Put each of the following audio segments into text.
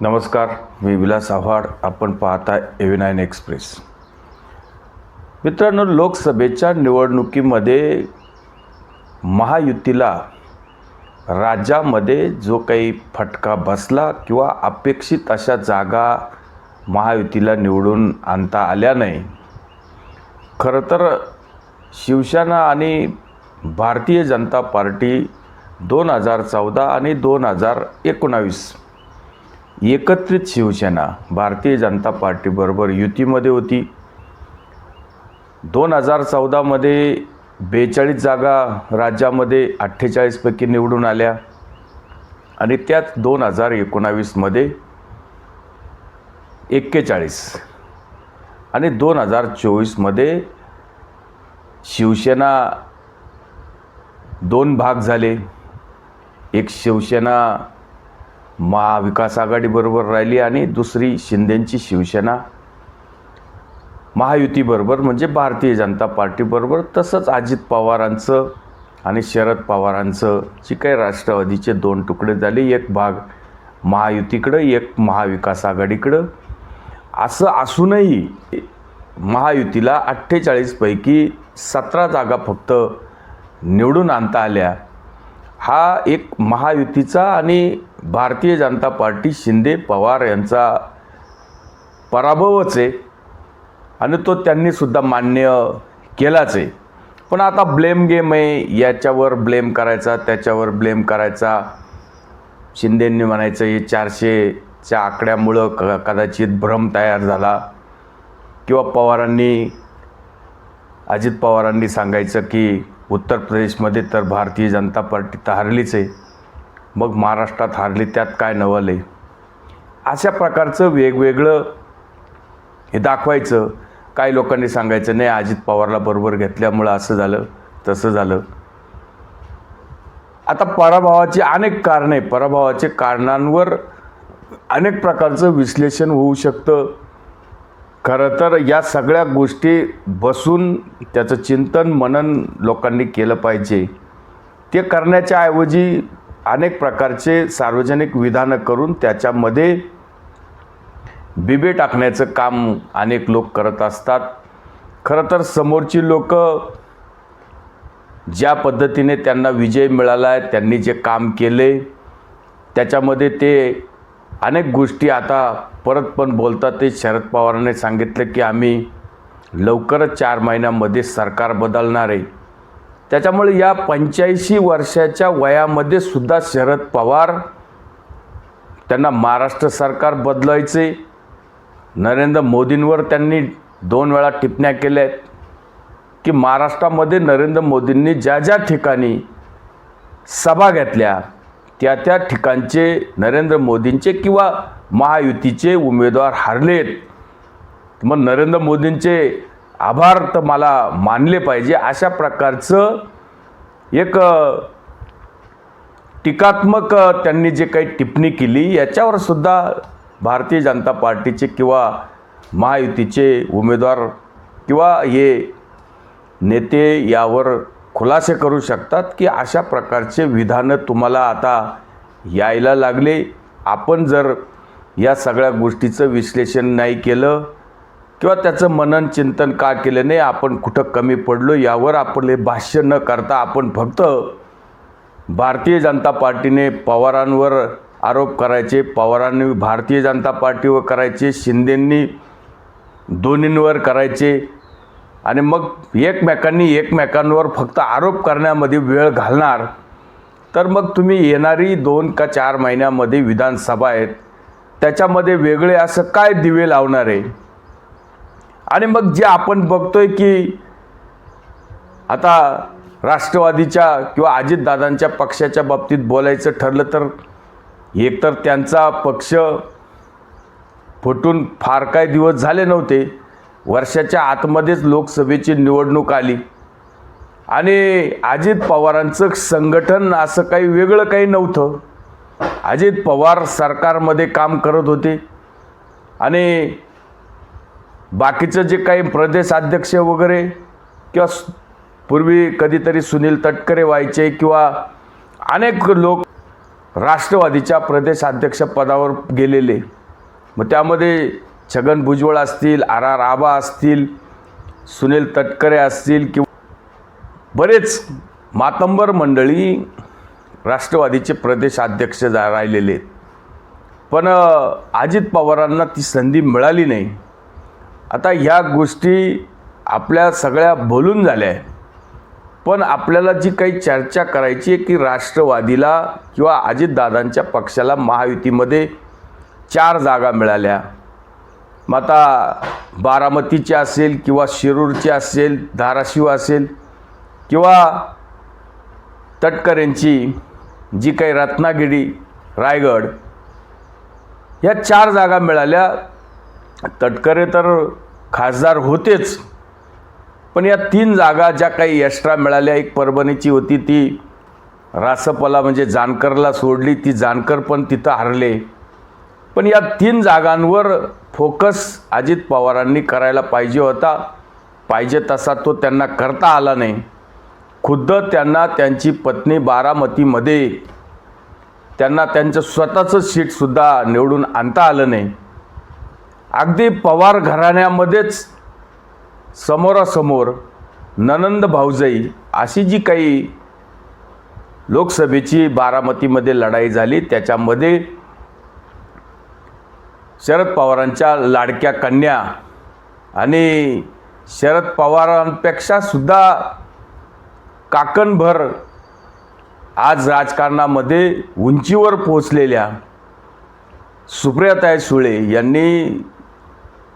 नमस्कार मी विलास आव्हाड. आपण पाहता एव्हिनाईन एक्सप्रेस मित्रांनो लोकसभेच्या निवडणुकीमध्ये महायुतीला राज्यामध्ये जो काही फटका बसला किंवा अपेक्षित अशा जागा महायुतीला निवडून आणता आल्या नाही खरं तर शिवसेना आणि भारतीय जनता पार्टी दोन हजार चौदा आणि दोन हजार एकोणावीस एकत्रित शिवसेना भारतीय जनता पार्टीबरोबर युतीमध्ये होती. दोन हजार चौदामध्ये बेचाळीस जागा राज्यामध्ये अठ्ठेचाळीसपैकी निवडून आल्या. आणि त्यात दोन हजार एकोणावीसमध्ये एक्केचाळीस. आणि दोन हजार चोवीसमध्ये शिवसेना दोन भाग झाले. एक शिवसेना महाविकास आघाडीबरोबर राहिली आणि दुसरी शिंदेंची शिवसेना. महायुतीबरोबर म्हणजे भारतीय जनता पार्टीबरोबर तसंच अजित पवारांचं आणि शरद पवारांचं जी काही राष्ट्रवादीचे दोन तुकडे झाले एक भाग महायुतीकडं एक महाविकास आघाडीकडं. असं असूनही महायुतीला अठ्ठेचाळीसपैकी सतरा जागा फक्त निवडून आणता आल्या. हा एक महायुतीचा आणि भारतीय जनता पार्टी शिंदे पवार यांचा पराभवच आहे. आणि तो त्यांनीसुद्धा मान्य केलाच आहे. पण आता ब्लेम गेम आहे याच्यावर ब्लेम करायचा त्याच्यावर ब्लेम करायचा. शिंदेंनी म्हणायचं हे चारशेच्या आकड्यामुळं क कदाचित भ्रम तयार झाला. किंवा पवारांनी अजित पवारांनी सांगायचं की उत्तर प्रदेशमध्ये तर भारतीय जनता पार्टी तर हरलीच आहे. मग महाराष्ट्रात हारली त्यात काय नवल आहे अशा प्रकारचं वेगवेगळं हे दाखवायचं. काही लोकांनी सांगायचं नाही अजित पवारला बरोबर घेतल्यामुळं असं झालं तसं झालं. आता पराभवाची अनेक कारणे पराभवाचे कारणांवर अनेक प्रकारचं विश्लेषण होऊ शकतं. खरं तर या सगळ्या गोष्टी बसून त्याचं चिंतन मनन लोकांनी केलं पाहिजे. ते करण्याच्या ऐवजी अनेक प्रकारचे सार्वजनिक विधानं करून त्याच्यामध्ये बिबे टाकण्याचं काम अनेक लोक करत असतात. खरं तर समोरची लोक ज्या पद्धतीने त्यांना विजय मिळाला आहे त्यांनी जे काम केले त्याच्यामध्ये ते अनेक गोष्टी आता परत पण बोलतात. ते शरद पवारांनी सांगितलं की आम्ही लवकरच चार महिन्यामध्ये सरकार बदलणार आहे. त्याच्यामुळे या पंच्याऐंशी वर्षाच्या वयामध्ये सुद्धा शरद पवार त्यांना महाराष्ट्र सरकार बदलायचे. नरेंद्र मोदींवर त्यांनी दोन वेळा टिप्पण्या केल्या आहेत की महाराष्ट्रामध्ये नरेंद्र मोदींनी ज्या ज्या ठिकाणी सभा घेतल्या त्या त्या ठिकाणचे नरेंद्र मोदींचे किंवा महायुतीचे उमेदवार हारलेत. मग नरेंद्र मोदींचे आभार तर मला मानले पाहिजे. अशा प्रकारचं एक टीकात्मक त्यांनी जे काही टिप्पणी केली याच्यावर सुद्धा भारतीय जनता पार्टीचे किंवा महायुतीचे उमेदवार किंवा हे नेते यावर खुलासे करू शकतात की अशा प्रकारचे विधानं तुम्हाला आता यायला लागले. आपण जर या सगळ्या गोष्टीचं विश्लेषण नाही केलं किंवा त्याचं मनन चिंतन का केलं नाही आपण कुठं कमी पडलो यावर आपले भाष्य न करता आपण फक्त भारतीय जनता पार्टीने पवारांवर आरोप करायचे पवारांनी भारतीय जनता पार्टीवर करायचे शिंदेंनी दोन्हींवर करायचे आणि मग एकमेकांनी एकमेकांवर फक्त आरोप करण्यामध्ये वेळ घालणार. तर मग तुम्ही येणारी दोन का चार महिन्यामध्ये विधानसभा आहेत त्याच्यामध्ये वेगळे असं काय दिवे लावणार आहे? आणि मग जे आपण बघतोय की आता राष्ट्रवादीच्या किंवा अजितदादांच्या पक्षाच्या बाबतीत बोलायचं ठरलं तर एकतर त्यांचा पक्ष फुटून फार काय दिवस झाले नव्हते. वर्षाच्या आतमध्येच लोकसभेची निवडणूक आली. आणि अजित पवारांचं संघटन असं काही वेगळं काही नव्हतं. अजित पवार सरकारमध्ये काम करत होते. आणि बाकीचं जे काही प्रदेशाध्यक्ष वगैरे किंवा पूर्वी कधीतरी सुनील तटकरे व्हायचे किंवा अनेक लोक राष्ट्रवादीच्या प्रदेशाध्यक्ष पदावर गेलेले. मग त्यामध्ये छगन भुजबळ असतील आर आर आबा असतील सुनील तटकरे असतील किंवा बरेच मातंबर मंडळी राष्ट्रवादीचे प्रदेशाध्यक्ष जा राहिलेले आहेत. पण अजित पवारांना ती संधी मिळाली नाही. आता ह्या गोष्टी आपल्या सगळ्या बोलून झाल्या आहे पण आपल्याला जी काही चर्चा करायची आहे की राष्ट्रवादीला किंवा अजितदादांच्या पक्षाला महायुतीमध्ये चार जागा मिळाल्या. मग आता बारामतीची असेल किंवा शिरूरची असेल धाराशिव असेल किंवा तटकरेंची जी काही रत्नागिरी रायगड ह्या चार जागा मिळाल्या. तटकरे तर खासदार होतेच पण या तीन जागा ज्या काही एक्स्ट्रा मिळाल्या एक परभणीची होती ती रासपला म्हणजे जानकरला सोडली ती जानकर पण तिथं हरले. पण या तीन जागांवर फोकस अजित पवारांनी करायला पाहिजे होता. पाहिजे तसा तो त्यांना करता आला नाही. खुद्द त्यांना त्यांची पत्नी बारामतीमध्ये त्यांना त्यांचं स्वतःचं सीटसुद्धा निवडून आणता आलं नाही. अगदी पवार घराण्यामध्येच समोरासमोर ननंद भाऊजाई अशी जी काही लोकसभेची बारामतीमध्ये लढाई झाली त्याच्यामध्ये शरद पवारांच्या लाडक्या कन्या आणि शरद पवारांपेक्षा सुद्धा काकणभर आज राजकारणामध्ये उंचीवर पोचलेल्या सुप्रियाताई सुळे यांनी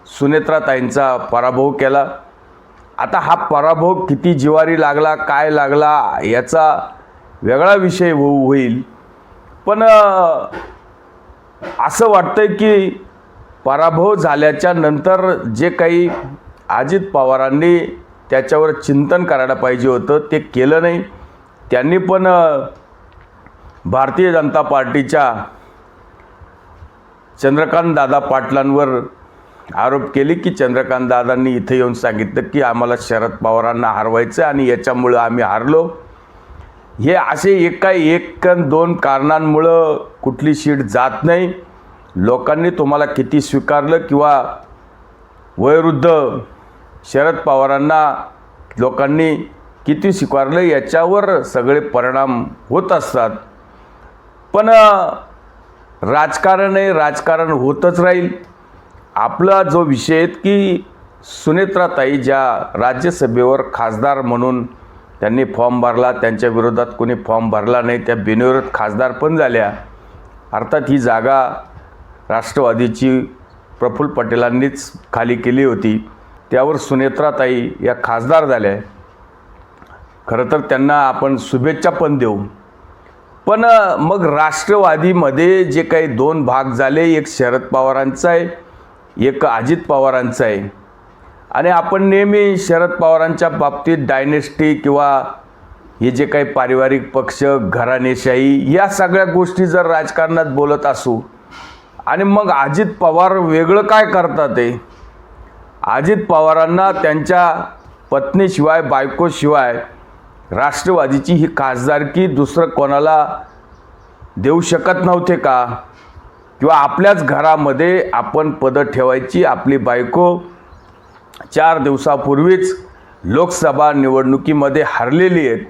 सुनेत्राताईंचा पराभव केला. आता हा पराभव किती जिवारी लागला काय लागला याचा वेगळा विषय होऊ होईल. पण असं वाटतं की पराभव झाल्याच्यानंतर जे काही अजित पवारांनी त्याच्यावर चिंतन करायला पाहिजे होतं ते केलं नाही. त्यांनी पण भारतीय जनता पार्टीच्या चंद्रकांत दादा पाटलांवर आरोप केले की चंद्रकांत दादांनी इथे येऊन सांगितलं की आम्हाला शरद पवारांना हरवायचं आणि याच्यामुळं आम्ही हारलो. हे असे एका एक दोन कारणांमुळं कुठली शीट जात नाही. लोकांनी तुम्हाला किती स्वीकारलं किंवा वयोवृद्ध शरद पवारांना लोकांनी किती स्वीकारलं याच्यावर सगळे परिणाम होत असतात. पण राजकारणही राजकारण राजकारण होतच राहील. आपला जो विषय आहेत की सुनेत्राताई ज्या राज्यसभेवर खासदार म्हणून त्यांनी फॉर्म भरला त्यांच्या विरोधात कोणी फॉर्म भरला नाही त्या बिनविरोध खासदार पण झाल्या. अर्थात ही जागा राष्ट्रवादीची प्रफुल्ल पटेलांनीच खाली केली होती. त्यावर सुनेत्राताई या खासदार झाल्या. खरं तर त्यांना आपण शुभेच्छा पण देऊ. पण मग राष्ट्रवादीमध्ये जे काही दोन भाग झाले एक शरद पवारांचा आहे एक अजित पवारांचं आहे. आणि आपण नेहमी शरद पवारांच्या बाबतीत डायनेस्टी किंवा हे जे काही पारिवारिक पक्ष घराणेशाही या सगळ्या गोष्टी जर राजकारणात बोलत असू आणि मग अजित पवार वेगळं काय करतात ते? अजित पवारांना त्यांच्या पत्नीशिवाय बायकोशिवाय राष्ट्रवादीची ही खासदारकी दुसरं कोणाला देऊ शकत नव्हते का? किंवा आपल्याच घरामध्ये आपण पदं ठेवायची आपली बायको चार दिवसापूर्वीच लोकसभा निवडणुकीमध्ये हरलेली आहेत.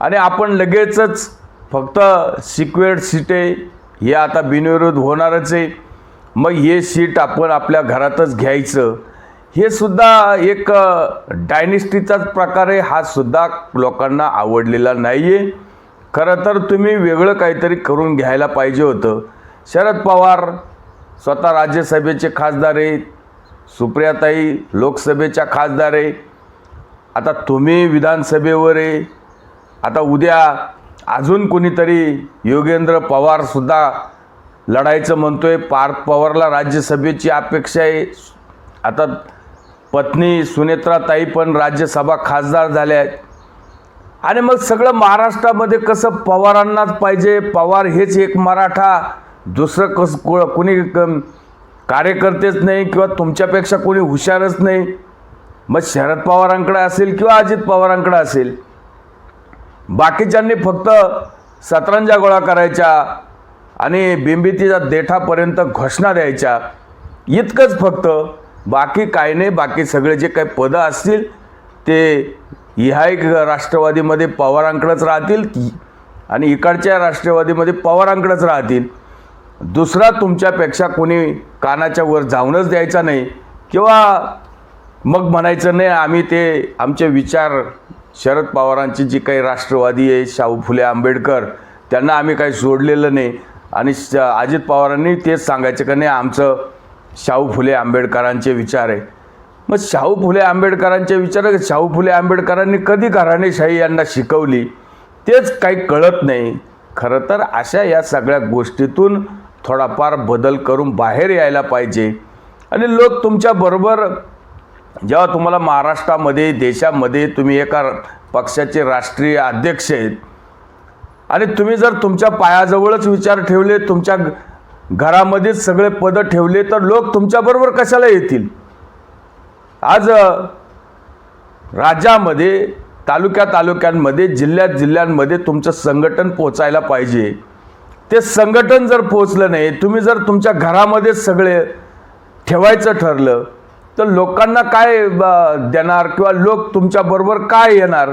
आणि आपण लगेचच फक्त सिक्वेट सीटे हे आता बिनविरोध होणारच आहे. मग हे सीट आपण आपल्या घरातच घ्यायचं. हे सुद्धा एक डायनेस्टीचाच प्रकार आहे. हा सुद्धा लोकांना आवडलेला नाही आहे खरं तर तुम्ही वेगळं काहीतरी करून घ्यायला पाहिजे होतं. शरद पवार स्वतः राज्यसभेचे खासदार आहेत. सुप्रियाताई लोकसभेच्या खासदार आहे आता तुम्ही विधानसभेवर आहे. आता उद्या अजून कोणीतरी योगेंद्र पवारसुद्धा लढायचं म्हणतो आहे पार्थ पवारला राज्यसभेची अपेक्षा आहे. आता पत्नी सुनेत्राताई पण राज्यसभा खासदार झाल्या आहेत. आणि मग सगळं महाराष्ट्रामध्ये कसं पवारांनाच पाहिजे? पवार हेच एक मराठा दुसरं कस को कोणी क- कार्यकर्तेच नाही किंवा तुमच्यापेक्षा कोणी हुशारच नाही मग शरद पवारांकडे असेल किंवा अजित पवारांकडे असेल बाकीच्यांनी फक्त सतरंजा गोळा करायच्या आणि बिंबितीच्या देठापर्यंत घोषणा द्यायच्या. इतकंच फक्त. बाकी काय नाही बाकी सगळे जे काही पदं असतील ते ह्या एक राष्ट्रवादीमध्ये पवारांकडंच राहतील आणि इकडच्या राष्ट्रवादीमध्ये पवारांकडंच राहतील. दुसरा तुमच्यापेक्षा कोणी कानाच्या वर जाऊनच द्यायचा नाही किंवा मग म्हणायचं नाही आम्ही ते आमचे विचार शरद पवारांची जी काही राष्ट्रवादी आहे शाहू फुले आंबेडकर त्यांना आम्ही काही सोडलेलं नाही. आणि श अजित पवारांनी तेच सांगायचं का नाही आमचं शाहू फुले आंबेडकरांचे विचार आहे. मग शाहू फुले आंबेडकरांचे विचार शाहू फुले आंबेडकरांनी कधी घराणेशाही यांना शिकवली? तेच काही कळत नाही. खरं तर अशा या सगळ्या गोष्टीतून थोडाफार बदल करून बाहेर यायला पाहिजे. आणि लोक तुमच्याबरोबर जेव्हा तुम्हाला महाराष्ट्रामध्ये देशामध्ये तुम्ही एका पक्षाचे राष्ट्रीय अध्यक्ष आहेत आणि तुम्ही जर तुमच्या पायाजवळच विचार ठेवले तुमच्या घरामध्येच सगळे पदं ठेवले तर लोक तुमच्याबरोबर कशाला येतील? आज राज्यामध्ये तालुक्या तालुक्यांमध्ये जिल्ह्यात जिल्ह्यांमध्ये तुमचं संघटन पोचायला पाहिजे. ते संघटन जर पोचलं नाही तुम्ही जर तुमच्या घरामध्येच सगळे ठेवायचं ठरलं तर लोकांना काय ब- देणार किंवा लोक तुमच्याबरोबर काय येणार?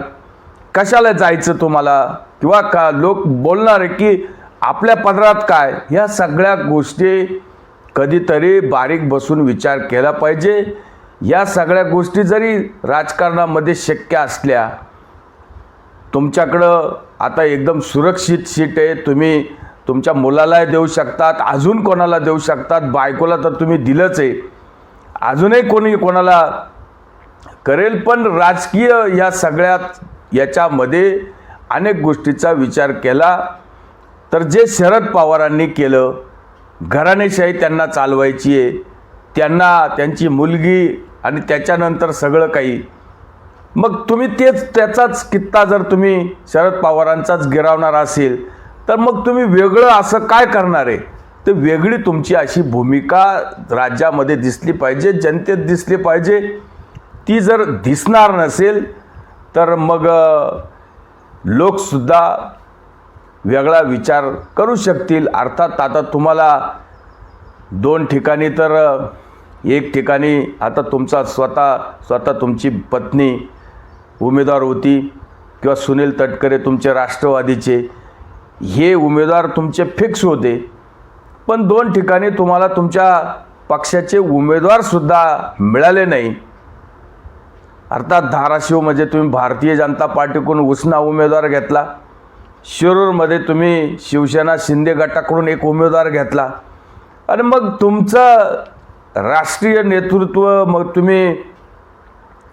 कशाला जायचं तुम्हाला? किंवा का लोक बोलणार आहे की आपल्या पदरात काय? ह्या सगळ्या गोष्टी कधीतरी बारीक बसून विचार केला पाहिजे. या सगळ्या गोष्टी जरी राजकारणामध्ये शक्य असल्या तुमच्याकडं आता एकदम सुरक्षित सीट आहे तुम्ही तुमच्या मुलाला देऊ शकतात अजून कोणाला देऊ शकतात? बायकोला तर तुम्ही दिलंच आहे. अजूनही कोणी कोणाला करेल पण राजकीय या सगळ्यात याच्यामध्ये अनेक गोष्टीचा विचार केला. तर जे शरद पवारांनी केलं घराणेशाही त्यांना चालवायची आहे. त्यांना त्यांची मुलगी आणि त्याच्यानंतर सगळं काही. मग तुम्ही तेच त्याचाच कित्ता जर तुम्ही शरद पवारांचाच गिरावणार असेल तर मग तुम्ही वेगळं असं काय करणार आहे? तर वेगळी तुमची अशी भूमिका राज्यामध्ये दिसली पाहिजे जनतेत दिसली पाहिजे. ती जर दिसणार नसेल तर मग लोकसुद्धा वेगळा विचार करू शकतील. अर्थात आता तुम्हाला दोन ठिकाणी तर एक ठिकाणी आता तुमचा स्वतः स्वतः तुमची पत्नी उमेदवार होती किंवा सुनील तटकरे तुमचे राष्ट्रवादीचे. हे उमेदवार तुमचे फिक्स होते. पण दोन ठिकाणी तुम्हाला तुमच्या पक्षाचे उमेदवारसुद्धा मिळाले नाही. अर्थात धाराशिव म्हणजे तुम्ही भारतीय जनता पार्टीकडून उसना उमेदवार घेतला. शिरूरमध्ये तुम्ही शिवसेना शिंदे गटाकडून एक उमेदवार घेतला. आणि मग तुमचं राष्ट्रीय नेतृत्व मग तुम्ही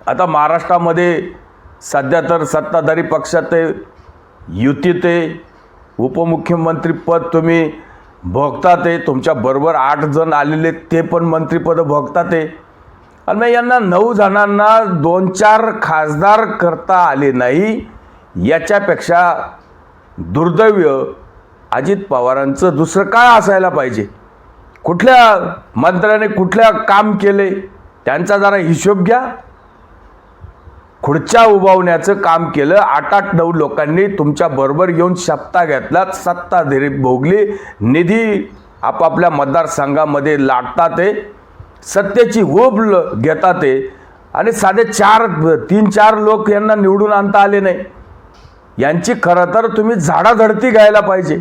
आता महाराष्ट्रामध्ये सध्या तर सत्ताधारी पक्षात युतीत आहे उपमुख्यमंत्रीपद तुम्ही भोगता ते तुमच्याबरोबर आठ जण आलेले ते पण मंत्रिपदं भोगता ते. आणि मग यांना नऊ जणांना दोन चार खासदार करता आले नाही याच्यापेक्षा दुर्दैव्य अजित पवारांचं दुसरं काय असायला पाहिजे? कुठल्या मंत्र्याने कुठल्या काम केले? त्यांचा जरा हिशोब घ्या. खुर्च्या उभावण्याचं काम केलं. आठ आठ नऊ लोकांनी तुमच्या बरोबर येऊन शपथा घेतलात सत्ताधारी भोगली. निधी आपापल्या मतदारसंघामध्ये लाटतात ते. सत्तेची होब ल- घेतात ते. आणि साधे चार तीन चार लोक यांना निवडून आणता आले नाही. यांची खरं तर तुम्ही झाडाझडती घ्यायला पाहिजे.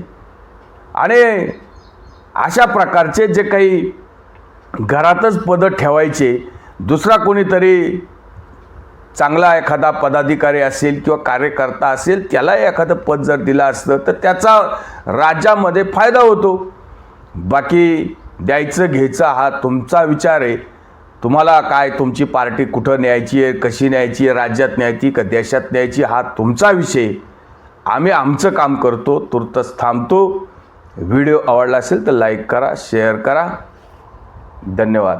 आणि अशा प्रकारचे जे काही घरातच पदं ठेवायचे दुसरा कोणीतरी चांगला एखादा पदाधिकारी असेल किंवा कार्यकर्ता असेल त्याला एखादं पद जर दिलं असतं तर त्याचा राज्यामध्ये फायदा होतो. बाकी द्यायचं घ्यायचं हा तुमचा विचार आहे. तुम्हाला काय तुमची पार्टी कुठं न्यायची आहे कशी न्यायची आहे राज्यात न्यायची का देशात न्यायची हा तुमचा विषय आम्ही आमचं काम करतो तुर्तच थांबतो. व्हिडिओ आवडला असेल तर लाईक करा शेअर करा. धन्यवाद.